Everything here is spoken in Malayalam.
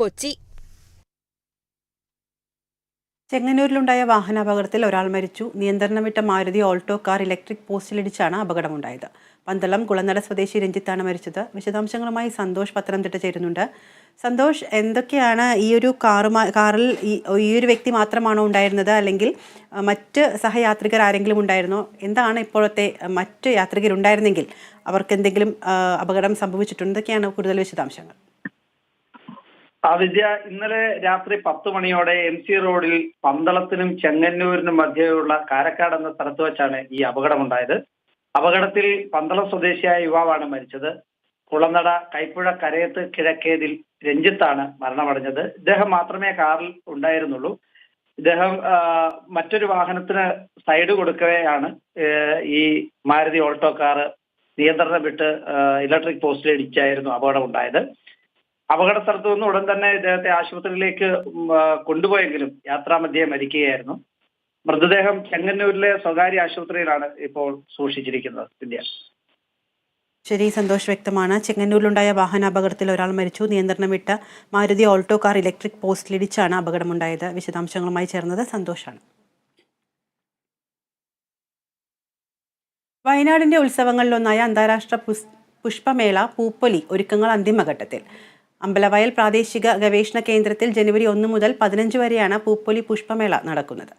കൊച്ചി. ചെങ്ങന്നൂരിലുണ്ടായ വാഹനാപകടത്തിൽ ഒരാൾ മരിച്ചു. നിയന്ത്രണം വിട്ട മാരുതി ഓൾട്ടോ കാർ ഇലക്ട്രിക് പോസ്റ്റിലിടിച്ചാണ് അപകടമുണ്ടായത്. പന്തളം കുളനട സ്വദേശി രഞ്ജിത്താണ് മരിച്ചത്. വിശദാംശങ്ങളുമായി സന്തോഷ് പത്തനംതിട്ട ചേരുന്നുണ്ട്. സന്തോഷ് എന്തൊക്കെയാണ് ഈ ഒരു കാറുമായി കാറിൽ ഈ ഒരു വ്യക്തി മാത്രമാണോ ഉണ്ടായിരുന്നത്? അല്ലെങ്കിൽ മറ്റ് സഹയാത്രികർ ആരെങ്കിലും ഉണ്ടായിരുന്നോ? എന്താണ് ഇപ്പോഴത്തെ മറ്റ് യാത്രികരുണ്ടായിരുന്നെങ്കിൽ അവർക്ക് എന്തെങ്കിലും അപകടം സംഭവിച്ചിട്ടുണ്ടോ? എന്തൊക്കെയാണ് കൂടുതൽ വിശദാംശങ്ങൾ. വിദ്യ ഇന്നലെ രാത്രി പത്ത് മണിയോടെ എം സി റോഡിൽ പന്തളത്തിനും ചെങ്ങന്നൂരിനും മധ്യയുള്ള കാരക്കാട് എന്ന സ്ഥലത്ത് വെച്ചാണ് ഈ അപകടമുണ്ടായത്. അപകടത്തിൽ പന്തളം സ്വദേശിയായ യുവാവാണ് മരിച്ചത്. കുളനട കൈപ്പുഴ കരയത്ത് കിഴക്കേതിൽ രഞ്ജിത്താണ് മരണമടഞ്ഞത്. ഇദ്ദേഹം മാത്രമേ കാറിൽ ഉണ്ടായിരുന്നുള്ളൂ. ഇദ്ദേഹം മറ്റൊരു വാഹനത്തിന് സൈഡ് കൊടുക്കവെയാണ് ഈ മാരുതി ഓൾട്ടോ കാർ നിയന്ത്രണം വിട്ട് ഇലക്ട്രിക് പോസ്റ്റിൽ ഇടിച്ചായിരുന്നു അപകടം ഉണ്ടായത് അപകട സ്ഥലത്ത് നിന്ന് ഉടൻ തന്നെ ഇദ്ദേഹത്തെ ആശുപത്രിയിലേക്ക് കൊണ്ടുപോയെങ്കിലും യാത്രാമധ്യേ മരിക്കുകയായിരുന്നു. മൃതദേഹം ചെങ്ങന്നൂരിലെ സ്വകാര്യ ആശുപത്രിയിലാണ് ഇപ്പോൾ സൂക്ഷിച്ചിരിക്കുന്നത് ഇന്ത്യ. ശരി സന്തോഷ് വ്യക്തമാണ്. ചെങ്ങന്നൂരിലുണ്ടായ വാഹന അപകടത്തിൽ ഒരാൾ മരിച്ചു. നിയന്ത്രണം വിട്ട മാരുതി ഓൾട്ടോ കാർ ഇലക്ട്രിക് പോസ്റ്റിലിടിച്ചാണ് അപകടമുണ്ടായത്. വിശദാംശങ്ങളുമായി ചേർന്നത് സന്തോഷാണ്. വയനാടിന്റെ ഉത്സവങ്ങളിലൊന്നായ അന്താരാഷ്ട്ര പുഷ്പമേള പൂപ്പൊലി ഒരുക്കങ്ങൾ അന്തിമഘട്ടത്തിൽ. അമ്പലവയൽ പ്രാദേശിക ഗവേഷണ കേന്ദ്രത്തിൽ ജനുവരി ഒന്ന് മുതൽ പതിനഞ്ച് വരെയാണ് പൂപ്പൊലി പുഷ്പമേള നടക്കുന്നത്.